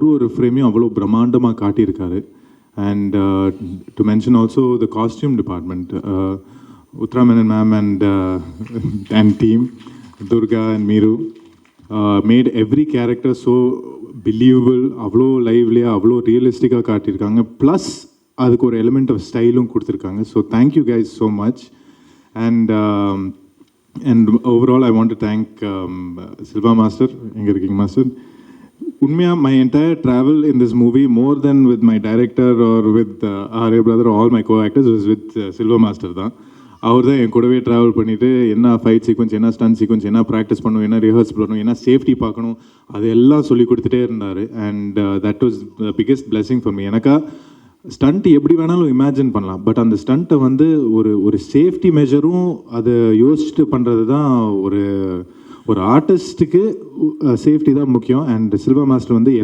ஒரு ஒரு ஃப்ரேமையும் அவ்வளோ பிரம்மாண்டமாக காட்டியிருக்காரு. And to mention also the costume department Uthra Menon ma'am and and team Durga and Meeru made every character so believable அவ்வளோ லைவ்லியாக அவ்வளோ ரியலிஸ்டிக்காக காட்டியிருக்காங்க. ப்ளஸ் அதுக்கு ஒரு எலிமெண்ட் ஆஃப் ஸ்டைலும் கொடுத்துருக்காங்க. So thank you guys so much and and overall I want to thank Silva master எங்கே இருக்கீங்க மாஸ்டர் உண்மையாக my entire travel in this movie more than with my director or with Arya brother all my co actors is with Silva master தான். அவர் தான் என் கூடவே travel பண்ணிவிட்டு என்ன ஃபைட் சீக்வன்ஸ் என்ன ஸ்டன் சீக்வன்ஸ் என்ன ப்ராக்டிஸ் பண்ணணும் என்ன ரிஹர்ஸ் பண்ணணும் என்ன சேஃப்டி பார்க்கணும் அது எல்லாம் சொல்லி கொடுத்துட்டே இருந்தார். And that was the biggest blessing for me எனக்கா ஸ்டண்ட் எப்படி வேணாலும் இமேஜின் பண்ணலாம். பட் அந்த ஸ்டண்ட்டை வந்து ஒரு ஒரு சேஃப்டி மெஷரும் அதை யோசிச்சுட்டு பண்ணுறது தான் ஒரு ஒரு ஆர்டிஸ்ட்டுக்கு சேஃப்டி தான் முக்கியம். அண்ட் சில்வா மாஸ்டர் வந்து